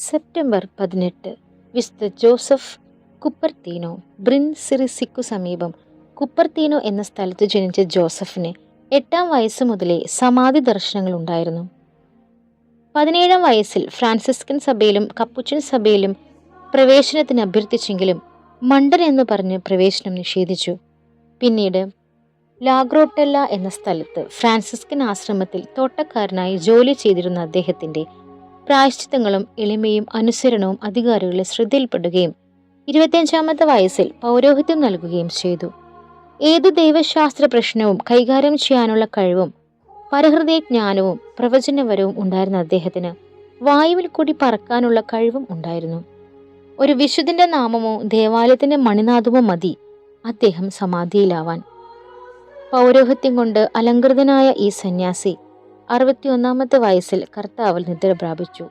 September പതിനെട്ട് വിശുദ്ധ Joseph കുപ്പർത്തീനോ Brin സിറിസിക്കു സമീപം കുപ്പർത്തീനോ എന്ന സ്ഥലത്ത് ജനിച്ച ജോസഫിന് എട്ടാം വയസ്സ് മുതലേ സമാധി ദർശനങ്ങൾ ഉണ്ടായിരുന്നു പതിനേഴാം വയസ്സിൽ ഫ്രാൻസിസ്കൻ സഭയിലും കപ്പുച്ചൻ സഭയിലും പ്രവേശനത്തിന് അഭ്യർത്ഥിച്ചെങ്കിലും മണ്ടൻ എന്ന് പറഞ്ഞ് പ്രവേശനം നിഷേധിച്ചു. പിന്നീട് ലാഗ്രോട്ടെല്ല എന്ന സ്ഥലത്ത് ഫ്രാൻസിസ്കൻ ആശ്രമത്തിൽ തോട്ടക്കാരനായി ജോലി ചെയ്തിരുന്ന അദ്ദേഹത്തിന്റെ പ്രായശ്ചിത്തങ്ങളും എളിമയും അനുസരണവും അധികാരികളെ ശ്രദ്ധയിൽപ്പെടുകയും ഇരുപത്തിയഞ്ചാമത്തെ വയസ്സിൽ പൗരോഹിത്യം നൽകുകയും ചെയ്തു. ഏത് ദൈവശാസ്ത്ര പ്രശ്നവും കൈകാര്യം ചെയ്യാനുള്ള കഴിവും പരഹൃദയജ്ഞാനവും പ്രവചനപരവും ഉണ്ടായിരുന്ന അദ്ദേഹത്തിന് വായുവിൽ കൂടി പറക്കാനുള്ള കഴിവും ഉണ്ടായിരുന്നു. ഒരു വിശുദ്ധന്റെ നാമമോ ദേവാലയത്തിന്റെ മണിനാഥമോ മതി അദ്ദേഹം സമാധിയിലാവാൻ. പൗരോഹിത്യം കൊണ്ട് അലങ്കൃതനായ ഈ സന്യാസി അറുപത്തിയൊന്നാമത്തെ വയസ്സിൽ കർത്താവിൽ നിദ്ര പ്രാപിച്ചു.